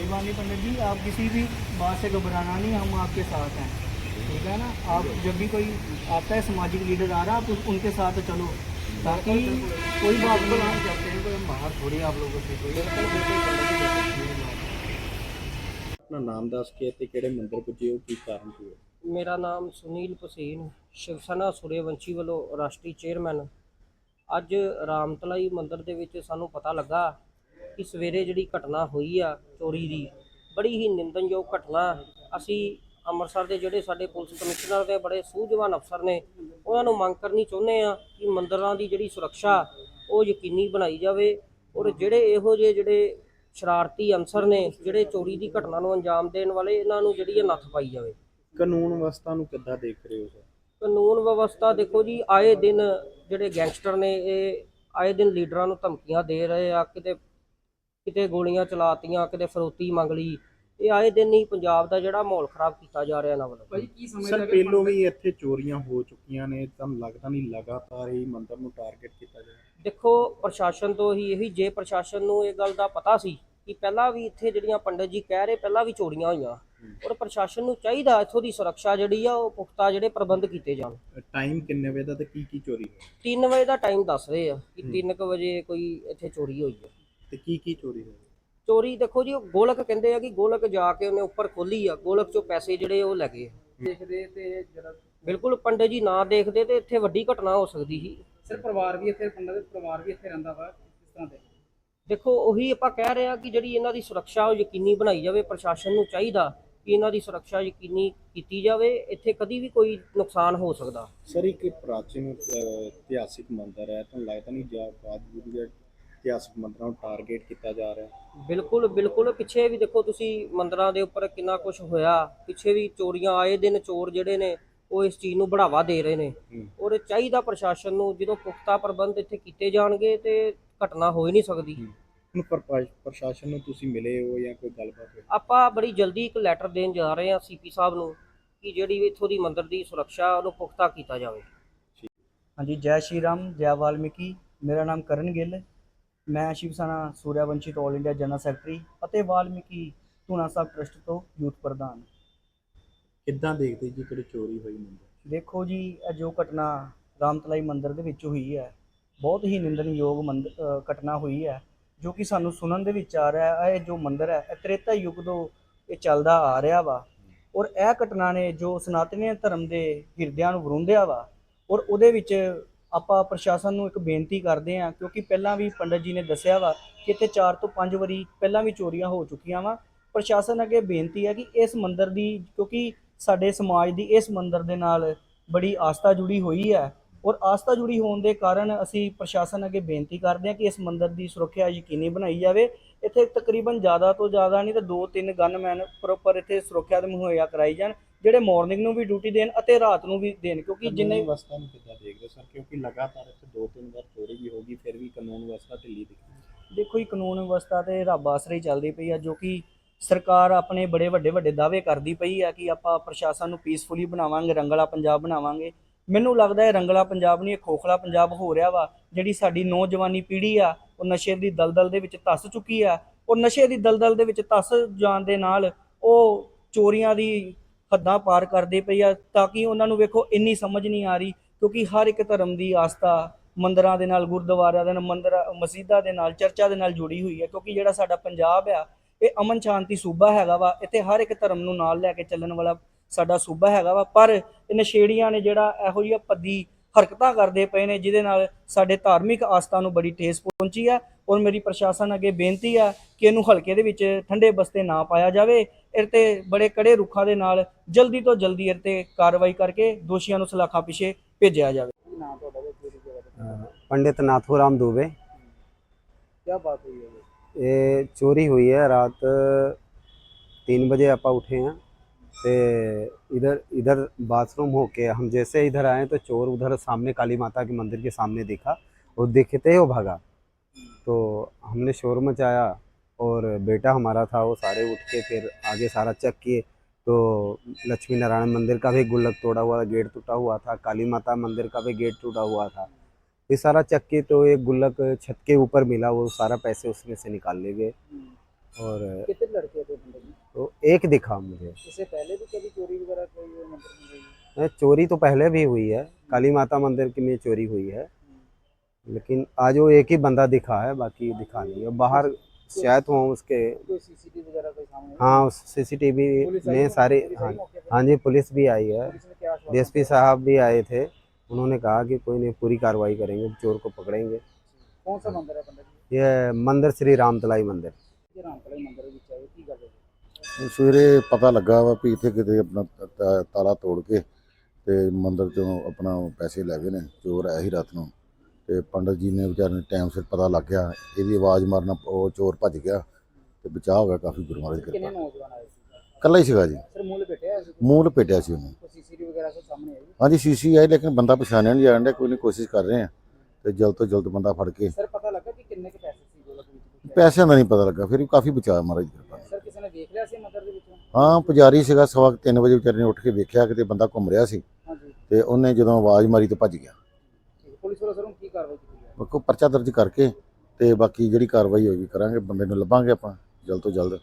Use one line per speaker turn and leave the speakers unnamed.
कोई बात नहीं पंडित जी आप किसी भी बात से घबराना नहीं हम आपके साथ हैं ठीक है ना आप जब भी कोई आता है सामाजिक लीडर आ रहा है आप उस- उनके साथ चलो ताकि कोई बात को हम करते हैं कोई हम बाहर थोड़ी आप लोगों से कोई
ਆਪਣਾ ਨਾਮ ਦੱਸ ਕੇ ਤੇ ਕਿਹੜੇ ਮੰਦਿਰ ਪੁੱਜੇ ਹੋ ਕੀ ਕਾਰਨ ਕੀ ਹੈ
ਮੇਰਾ ਨਾਮ ਸੁਨੀਲ ਪਸੀਨ ਸ਼ਿਵ ਸੈਨਾ ਸੂਰਯਵੰਸ਼ੀ ਵੱਲੋਂ ਰਾਸ਼ਟਰੀ ਚੇਅਰਮੈਨ ਅੱਜ ਰਾਮਤਲਾਈ ਮੰਦਿਰ ਦੇ ਵਿੱਚ ਸਾਨੂੰ ਪਤਾ ਲੱਗਾ ਕਿ ਸਵੇਰੇ ਜਿਹੜੀ ਘਟਨਾ ਹੋਈ ਆ ਚੋਰੀ ਦੀ ਬੜੀ ਹੀ ਨਿੰਦਨਯੋਗ ਘਟਨਾ ਅਸੀਂ ਅੰਮ੍ਰਿਤਸਰ ਦੇ ਜਿਹੜੇ ਸਾਡੇ ਪੁਲਿਸ ਕਮਿਸ਼ਨਰ ਦੇ ਬੜੇ ਸੂਝਵਾਨ ਅਫਸਰ ਨੇ ਉਹਨਾਂ ਨੂੰ ਮੰਗ ਕਰਨੀ ਚਾਹੁੰਦੇ ਆ ਕਿ ਮੰਦਿਰਾਂ ਦੀ ਜਿਹੜੀ ਸੁਰੱਖਿਆ ਉਹ ਯਕੀਨੀ ਬਣਾਈ ਜਾਵੇ ਔਰ ਜਿਹੜੇ ਇਹੋ ਜਿਹੇ ਜਿਹੜੇ ਸ਼ਰਾਰਤੀ ਅਨਸਰ ਨੇ ਜਿਹੜੇ ਚੋਰੀ ਦੀ ਘਟਨਾ ਨੂੰ ਅੰਜਾਮ ਦੇਣ ਵਾਲੇ ਇਹਨਾਂ ਨੂੰ ਜਿਹੜੀ ਇਹ ਨੱਥ ਪਾਈ ਜਾਵੇ।
ਕਾਨੂੰਨ ਵਿਵਸਥਾ ਨੂੰ ਕਿੱਦਾਂ ਦੇਖ ਰਹੇ ਹੋ ਸਰ?
ਕਾਨੂੰਨ ਵਿਵਸਥਾ ਦੇਖੋ ਜੀ ਆਏ ਦਿਨ ਜਿਹੜੇ ਗੈਂਗਸਟਰ ਨੇ ਇਹ ਆਏ ਦਿਨ ਲੀਡਰਾਂ ਨੂੰ ਧਮਕੀਆਂ ਦੇ ਰਹੇ ਆ ਕਿਤੇ ਕਿਤੇ ਗੋਲੀਆਂ ਚਲਾਤੀਆਂ ਕਿਤੇ ਫਰੋਤੀ ਮੰਗ ਲਈ। ਇਹ ਆਏ ਦਿਨ ਹੀ ਪੰਜਾਬ ਦਾ ਜਿਹੜਾ ਮਾਹੌਲ ਖਰਾਬ ਕੀਤਾ ਜਾ ਰਿਹਾ ਇਹਨਾਂ ਵੱਲੋਂ
ਸਰ ਪਹਿਲੋਂ ਵੀ ਇੱਥੇ ਚੋਰੀਆਂ ਹੋ ਚੁੱਕੀਆਂ ਨੇ ਤੁਹਾਨੂੰ ਲੱਗਦਾ ਨਹੀਂ ਲਗਾਤਾਰ ਹੀ ਮੰਦਿਰ ਨੂੰ ਟਾਰਗੇਟ ਕੀਤਾ ਜਾ ਰਿਹਾ।
ਦੇਖੋ ਪ੍ਰਸ਼ਾਸਨ ਤੋਂ ਹੀ ਇਹੀ ਜੇ ਪ੍ਰਸ਼ਾਸਨ ਨੂੰ ਇਹ ਗੱਲ ਦਾ ਪਤਾ ਸੀ ਕਿ ਪਹਿਲਾਂ ਵੀ ਇੱਥੇ ਜਿਹੜੀਆਂ ਪੰਡਤ ਜੀ ਕਹਿ ਰਹੇ ਪਹਿਲਾਂ ਵੀ ਚੋਰੀਆਂ ਹੋਈਆਂ। ਔਰ ਪ੍ਰਸ਼ਾਸਨ ਨੂੰ ਚਾਹੀਦਾ ਇੱਥੋਂ ਦੀ ਸੁਰੱਖਿਆ ਜਿਹੜੀ ਆ ਉਹ ਪੁਖਤਾ ਜਿਹੜੇ ਪ੍ਰਬੰਧ ਕੀਤੇ ਜਾਣ।
ਟਾਈਮ ਕਿੰਨੇ ਵਜੇ ਦਾ ਤੇ ਕੀ ਕੀ ਚੋਰੀ ਹੋਈ?
3 ਵਜੇ ਦਾ ਟਾਈਮ ਦੱਸ ਰਹੇ ਆ ਕਿ 3 ਵਜੇ ਕੋਈ ਇੱਥੇ ਚੋਰੀ ਹੋਈ ਹੈ
ਤੇ ਕੀ ਕੀ ਚੋਰੀ ਹੋਈ?
ਚੋਰੀ ਦੇਖੋ ਜੀ ਉਹ ਗੋਲਕ ਕਹਿੰਦੇ ਆ ਕਿ ਗੋਲਕ ਜਾ ਕੇ ਉਹਨੇ ਉੱਪਰ ਖੋਲੀ ਆ ਗੋਲਕ ਚੋਂ ਪੈਸੇ ਜਿਹੜੇ ਉਹ ਲੈ ਗਏ
ਦੇਖਦੇ ਤੇ ਜਿਹੜਾ
ਬਿਲਕੁਲ ਪੰਡਤ ਜੀ ਨਾ ਦੇਖਦੇ ਤੇ ਇੱਥੇ ਵੱਡੀ ਘਟਨਾ ਹੋ ਸਕਦੀ ਸੀ।
ਸਿਰ ਪਰਿਵਾਰ ਵੀ ਇੱਥੇ ਪੰਡਤ ਦੇ ਪਰਿਵਾਰ ਵੀ ਇੱਥੇ ਰਹਿੰਦਾ ਵਾ ਕਿਸ ਤਰ੍ਹਾਂ ਦੇ?
ਦੇਖੋ ਉਹੀ ਆਪਾਂ ਕਹਿ ਰਹੇ ਆ ਕਿ ਜਿਹੜੀ ਇਹਨਾਂ ਦੀ ਸੁਰੱਖਿਆ ਉਹ ਯਕੀਨੀ ਬਣਾਈ ਜਾਵੇ ਪ੍ਰਸ਼ਾਸਨ ਨੂੰ ਚਾਹੀਦਾ ਕਿ ਇਹਨਾਂ ਦੀ ਸੁਰੱਖਿਆ ਯਕੀਨੀ ਕੀਤੀ ਜਾਵੇ ਇੱਥੇ ਕਦੀ ਵੀ ਕੋਈ ਨੁਕਸਾਨ ਹੋ ਸਕਦਾ।
ਸਰ ਇੱਕ ਪ੍ਰਾਚੀਨ ਇਤਿਹਾਸਿਕ ਮੰਦਿਰ ਹੈ ਤੁਹਾਨੂੰ ਲੱਗਦਾ ਨਹੀਂ ਜਾਂ ਬਾਵਜੂਦ ਵੀ ਇਤਿਹਾਸਕ ਮੰਦਰਾਂ ਨੂੰ ਟਾਰਗੇਟ ਕੀਤਾ ਜਾ ਰਿਹਾ।
ਬਿਲਕੁਲ ਬਿਲਕੁਲ। ਪਿੱਛੇ ਵੀ ਦੇਖੋ ਤੁਸੀਂ ਮੰਦਰਾਂ ਦੇ ਉੱਪਰ ਕਿੰਨਾ ਕੁਝ ਹੋਇਆ। ਪਿੱਛੇ ਵੀ ਚੋਰੀਆਂ ਆਏ ਦਿਨ ਚੋਰ ਜਿਹੜੇ ਨੇ ਉਹ ਇਸ ਚੀਜ਼ ਨੂੰ ਬੜਾਵਾ ਦੇ ਰਹੇ ਨੇ। ਔਰ ਚਾਹੀਦਾ ਪ੍ਰਸ਼ਾਸਨ ਨੂੰ ਜਦੋਂ ਪੁਖਤਾ ਪ੍ਰਬੰਧ ਇੱਥੇ ਕੀਤੇ ਜਾਣਗੇ ਤੇ ਘਟਨਾ ਹੋ ਨਹੀਂ ਸਕਦੀ।
ਹੁਣ ਪ੍ਰਸ਼ਾਸਨ ਨੂੰ ਤੁਸੀਂ ਮਿਲੇ ਹੋ ਜਾਂ ਕੋਈ ਗੱਲਬਾਤ ਹੋਈ?
ਆਪਾਂ ਬੜੀ ਜਲਦੀ ਇੱਕ ਲੈਟਰ ਦੇਣ ਜਾ ਰਹੇ ਹਾਂ ਸੀਪੀ ਸਾਹਿਬ ਨੂੰ ਕਿ ਜਿਹੜੀ ਇੱਥੋਂ ਦੀ ਮੰਦਿਰ ਦੀ ਸੁਰੱਖਿਆ ਉਹਨੂੰ ਪੁਖਤਾ ਕੀਤਾ ਜਾਵੇ।
ਹਾਂਜੀ ਜੈ ਸ਼੍ਰੀ ਰਾਮ ਜੈ ਵਾਲਮੀਕੀ। ਮੇਰਾ ਨਾਮ ਕਰਨ ਗਿੱਲ। ਮੈਂ ਸ਼ਿਵ ਸੈਨਾ ਸੂਰਿਆਵੰਸ਼ੀ ਤੋਂ ਆਲ ਇੰਡੀਆ ਜਨਰਲ ਸੈਕਟਰੀ ਅਤੇ ਵਾਲਮੀਕੀ ਧੂਣਾ ਸਾਹਿਬ ਟਰਸਟ ਤੋਂ ਯੂਥ ਪ੍ਰਧਾਨ।
ਕਿੱਦਾਂ ਦੇਖਦੇ ਜੀ ਕਿਹੜੀ ਚੋਰੀ ਹੋਈ ਮੰਦਰ
ਦੇਖੋ ਜੀ ਇਹ ਜੋ ਘਟਨਾ ਰਾਮਤਲਾਈ ਮੰਦਰ ਦੇ ਵਿੱਚ ਹੋਈ ਹੈ ਬਹੁਤ ਹੀ ਨਿੰਦਣਯੋਗ ਘਟਨਾ ਹੋਈ ਹੈ ਜੋ ਕਿ ਸਾਨੂੰ ਸੁਣਨ ਦੇ ਵਿੱਚ ਆ ਰਿਹਾ ਹੈ ਇਹ ਜੋ ਮੰਦਰ ਹੈ ਇਹ ਤ੍ਰੇਤਾ ਯੁੱਗ ਤੋਂ ਇਹ ਚੱਲਦਾ ਆ ਰਿਹਾ ਵਾ। ਔਰ ਇਹ ਘਟਨਾ ਨੇ ਜੋ ਸਨਾਤਨੀ ਧਰਮ ਦੇ ਹਿਰਦਿਆਂ ਨੂੰ ਵਰੁੰਦਿਆ ਵਾ ਔਰ ਉਹਦੇ ਵਿੱਚ ਆਪਾਂ ਪ੍ਰਸ਼ਾਸਨ ਨੂੰ ਇੱਕ ਬੇਨਤੀ ਕਰਦੇ ਹਾਂ, ਕਿਉਂਕਿ ਪਹਿਲਾਂ ਵੀ ਪੰਡਤ ਜੀ ਨੇ ਦੱਸਿਆ ਵਾ ਕਿ ਇੱਥੇ 4 ਤੋਂ 5 ਵਾਰੀ ਪਹਿਲਾਂ ਵੀ ਚੋਰੀਆਂ ਹੋ ਚੁੱਕੀਆਂ ਵਾ। ਪ੍ਰਸ਼ਾਸਨ ਅੱਗੇ ਬੇਨਤੀ ਹੈ ਕਿ ਇਸ ਮੰਦਿਰ ਦੀ, ਕਿਉਂਕਿ ਸਾਡੇ ਸਮਾਜ ਦੀ ਇਸ ਮੰਦਿਰ ਦੇ ਨਾਲ ਬੜੀ ਆਸਥਾ ਜੁੜੀ ਹੋਈ ਹੈ। ਔਰ ਆਸਥਾ ਜੁੜੀ ਹੋਣ ਦੇ ਕਾਰਨ ਅਸੀਂ ਪ੍ਰਸ਼ਾਸਨ ਅੱਗੇ ਬੇਨਤੀ ਕਰਦੇ ਹਾਂ ਕਿ ਇਸ ਮੰਦਿਰ ਦੀ ਸੁਰੱਖਿਆ ਯਕੀਨੀ ਬਣਾਈ ਜਾਵੇ। ਇੱਥੇ ਤਕਰੀਬਨ ਜ਼ਿਆਦਾ ਤੋਂ ਜ਼ਿਆਦਾ ਨਹੀਂ ਤਾਂ ਦੋ ਤਿੰਨ ਗਨਮੈਨ ਪ੍ਰੋਪਰ ਇੱਥੇ ਸੁਰੱਖਿਆ ਦੇ ਮੁਹੱਈਆ ਕਰਾਈ ਜਾਣ ਜਿਹੜੇ ਮਾਰਨਿੰਗ ਨੂੰ ਵੀ ਡਿਊਟੀ ਦੇਣ ਅਤੇ ਰਾਤ ਨੂੰ ਵੀ ਦੇਣ ਕਿਉਂਕਿ ਜਿੰਨੇ
ਵਿਵਸਥਾ ਨੂੰ ਕਿੱਦਾਂ ਦੇਖਦੇ ਹੋ ਸਰ? ਕਿਉਂਕਿ ਲਗਾਤਾਰ ਇੱਥੇ ਦੋ ਤਿੰਨ ਵਾਰ ਚੋਰੀ ਵੀ ਹੋ ਗਈ ਫਿਰ ਵੀ ਕਾਨੂੰਨ ਵਿਵਸਥਾ ਢਿੱਲੀ ਦਿਖਦੀ
ਦੇਖੋ ਜੀ ਕਾਨੂੰਨ ਵਿਵਸਥਾ ਤੇ ਰੱਬ ਆਸਰੇ ਹੀ ਚੱਲਦੀ ਪਈ ਆ ਜੋ ਕਿ ਸਰਕਾਰ ਆਪਣੇ ਬੜੇ ਵੱਡੇ ਵੱਡੇ ਦਾਅਵੇ ਕਰਦੀ ਪਈ ਆ ਕਿ ਆਪਾਂ ਪ੍ਰਸ਼ਾਸਨ ਨੂੰ ਪੀਸਫੁਲੀ ਬਣਾਵਾਂਗੇ ਰੰਗਲਾ ਪੰਜਾਬ ਬਣਾਵਾਂਗੇ। ਮੈਨੂੰ ਲੱਗਦਾ ਹੈ ਰੰਗਲਾ ਪੰਜਾਬ ਨਹੀਂ, ਇਹ ਖੋਖਲਾ ਪੰਜਾਬ ਹੋ ਰਿਹਾ ਵਾ, ਜਿਹੜੀ ਸਾਡੀ ਨੌਜਵਾਨੀ ਪੀੜ੍ਹੀ ਆ, ਉਹ ਨਸ਼ੇ ਦੀ ਦਲਦਲ ਦੇ ਵਿੱਚ ਧੱਸ ਚੁੱਕੀ ਆ। ਉਹ ਨਸ਼ੇ ਦੀ ਦਲਦਲ ਦੇ ਵਿੱਚ ਧੱਸ ਜਾਣ ਦੇ ਨਾਲ ਉਹ ਚੋਰੀਆਂ ਦੀ ਹੱਦਾਂ ਪਾਰ ਕਰਦੇ ਪਈ ਆ, ਤਾਂ ਕਿ ਉਹਨਾਂ ਨੂੰ ਵੇਖੋ ਇੰਨੀ ਸਮਝ ਨਹੀਂ ਆ ਰਹੀ, ਕਿਉਂਕਿ ਹਰ ਇੱਕ ਧਰਮ ਦੀ ਆਸਥਾ ਮੰਦਰਾਂ ਦੇ ਨਾਲ, ਗੁਰਦੁਆਰਿਆਂ ਦੇ ਨਾਲ, ਮੰਦਰ, ਮਸਜਿਦਾਂ ਦੇ ਨਾਲ, ਚਰਚਾ ਦੇ ਨਾਲ ਜੁੜੀ ਹੋਈ ਹੈ ਕਿਉਂਕਿ ਜਿਹੜਾ ਸਾਡਾ ਪੰਜਾਬ ਆ, ਇਹ ਅਮਨ ਸ਼ਾਂਤੀ ਸੂਬਾ ਹੈਗਾ ਵਾ, ਇੱਥੇ ਹਰ ਇੱਕ ਧਰਮ ਨੂੰ ਨਾਲ ਲੈ ਕੇ ਚੱਲਣ ਵਾਲਾ ਸਾਡਾ ਸੂਬਾ ਹੈਗਾ ਵਾ ਪਰ ਇਹ ਨਸ਼ੇੜੀਆਂ ਨੇ ਜਿਹੜਾ ਇਹੋ ਜਿਹੀਆਂ ਪੱਦੀ ਹਰਕਤਾਂ ਕਰਦੇ ਪਏ ਨੇ ਜਿਹਦੇ ਨਾਲ ਸਾਡੇ ਧਾਰਮਿਕ ਆਸਥਾ ਨੂੰ ਬੜੀ ਠੇਸ ਪਹੁੰਚੀ ਆ ਔਰ ਮੇਰੀ ਪ੍ਰਸ਼ਾਸਨ ਅੱਗੇ ਬੇਨਤੀ ਆ ਕਿ ਇਹਨੂੰ ਹਲਕੇ ਦੇ ਵਿੱਚ ਠੰਡੇ ਬਸਤੇ ਨਾ ਪਾਇਆ ਜਾਵੇ ਇਹ ਤੇ ਬੜੇ ਕੜੇ ਰੁੱਖਾਂ ਦੇ ਨਾਲ ਜਲਦੀ ਤੋਂ ਜਲਦੀ ਇਹ ਤੇ ਕਾਰਵਾਈ ਕਰਕੇ ਦੋਸ਼ੀਆਂ ਨੂੰ ਸਲਾਖਾਂ ਪਿੱਛੇ ਭੇਜਿਆ ਜਾਵੇ
ਨਾਮ ਤੁਹਾਡਾ ਤੇ ਪੂਰੀ ਜਗ੍ਹਾ ਤੇ
पंडित नाथूराम दुबे
ਕੀ ਬਾਤ ਹੋਈ ਹੈ
ये चोरी हुई है रात तीन बजे आपा उठे हैं ते इधर इधर बाथरूम होके हम जैसे इधर आए तो चोर उधर सामने काली माता के मंदिर के सामने देखा और दिखते ही वो भागा। तो हमने शोर मचाया और बेटा हमारा था वो सारे उठ के फिर आगे सारा चेक किए। तो लक्ष्मी नारायण मंदिर का भी गुल्लक तोड़ा हुआ गेट टूटा हुआ था, काली माता मंदिर का भी गेट टूटा हुआ था। ये सारा चक्की तो एक गुल्लक छत के ऊपर मिला, वो सारा पैसे उसमें से निकाल ले गए। और
कितने लड़के थे?
तो एक दिखा मुझे।
इससे पहले भी कभी चोरी वगैरह कोई
चोरी तो पहले भी हुई है। काली माता मंदिर के में चोरी हुई है। हम्म। लेकिन आज वो एक ही बंदा दिखा है बाकी दिखा नहीं है। बाहर शायद हुआ उसके
हाँ उस
सी सी
टी वी
में सारे हाँ हाँ जी पुलिस भी आई है। डीएसपी साहब भी आए थे। उन्होंने कहा कि कोई नहीं पूरी कार्रवाई करेंगे चोर को पकड़ेंगे।
कौन सा मंदिर है
ये मंदिर श्री रामतलाई मंदिर।
रामतलाई मंदिर
ਸਵੇਰੇ ਪਤਾ ਲੱਗਾ ਵਾ ਵੀ ਇੱਥੇ ਕਿਤੇ ਆਪਣਾ ਤ- ਤਾਲਾ ਤੋੜ ਕੇ ਤੇ ਮੰਦਿਰ ਚੋਂ ਆਪਣਾ ਪੈਸੇ ਲੈ ਗਏ ਨੇ ਚੋਰ ਆਇਆ ਸੀ ਰਾਤ ਨੂੰ। ਤੇ ਪੰਡਤ ਜੀ ਨੇ ਵਿਚਾਰੇ ਨੂੰ ਟਾਈਮ ਸਿਰ ਪਤਾ ਲੱਗ ਗਿਆ ਇਹਦੀ ਆਵਾਜ਼ ਮਾਰਨਾ ਉਹ ਚੋਰ ਭੱਜ ਗਿਆ ਤੇ ਬਚਾਅ ਹੋ ਗਿਆ ਕਾਫੀ ਗੁਰੂ ਮਹਾਰਾਜ ਦੀ
ਕਿੰਨੇ
ਕਿਰਪਾ
ਨੌਜਵਾਨ ਆਏ ਸੀ?
ਕੱਲਾ ਹੀ ਸੀਗਾ ਜੀ।
ਸਰ ਮੂਲ ਬੈਠੇ ਆ
ਮੂੰਹ ਲਪੇਟਿਆ ਸੀ ਉਹਨੇ।
ਕੋਈ ਸੀਸੀਟੀਵੀ ਵਗੈਰਾ ਸਭ ਸਾਹਮਣੇ ਆਈ?
ਹਾਂਜੀ ਸੀਸੀ ਆਈ ਲੇਕਿਨ ਬੰਦਾ ਪਛਾਣਿਆ ਨਹੀਂ ਜਾਣ ਡਿਆ ਕੋਈ ਨਹੀਂ ਕੋਸ਼ਿਸ਼ ਕਰ ਰਹੇ ਆ। ਤੇ ਜਲਦ ਤੋਂ ਜਲਦ ਬੰਦਾ ਫੜ ਕੇ
ਸਰ ਪਤਾ ਲੱਗਾ ਕਿ ਕਿੰਨੇ ਕੇ ਪੈਸੇ ਸੀ ਵਿੱਚ?
ਪੈਸਿਆਂ ਦਾ ਨਹੀਂ ਪਤਾ ਲੱਗਾ ਫਿਰ ਵੀ ਕਾਫੀ ਬਚਾਅ ਮਹਾਰਾਜ ਦੀ ਕਿਰਪਾ ਨਾਲ।
ਸਰ ਕਿਸੇ ਨੇ ਦੇਖ ਲਿਆ ਸੀ ਮੰਦਿਰ ਦੇ ਵਿੱਚੋਂ
ਹਾਂ ਪੁਜਾਰੀ ਸੀਗਾ ਸਵਾ 3 ਵਜੇ ਵਿਚਾਰੇ ਨੇ ਉੱਠ ਕੇ ਵੇਖਿਆ ਕਿਤੇ ਬੰਦਾ ਘੁੰਮ ਰਿਹਾ ਸੀ।
ਹਾਂਜੀ।
ਤੇ ਉਹਨੇ ਜਦੋਂ ਆਵਾਜ਼ ਮਾਰੀ ਤੇ ਭੱਜ ਗਿਆ।
ਠੀਕ ਹੈ। ਪੁਲਿਸ ਵੱਲੋਂ ਸਰ ਹੁਣ ਕੀ ਕਾਰਵਾਈ ਕੀਤੀ ਹੈ
ਕੋ ਪਰਚਾ ਦਰਜ ਕਰਕੇ ਤੇ ਬਾਕੀ ਜਿਹੜੀ ਕਾਰਵਾਈ ਹੋਏਗੀ ਕਰਾਂਗੇ ਬੰਦੇ ਨੂੰ ਲੱਭਾਂਗੇ ਆਪਾਂ ਜਲਦ ਤੋਂ ਜਲਦ।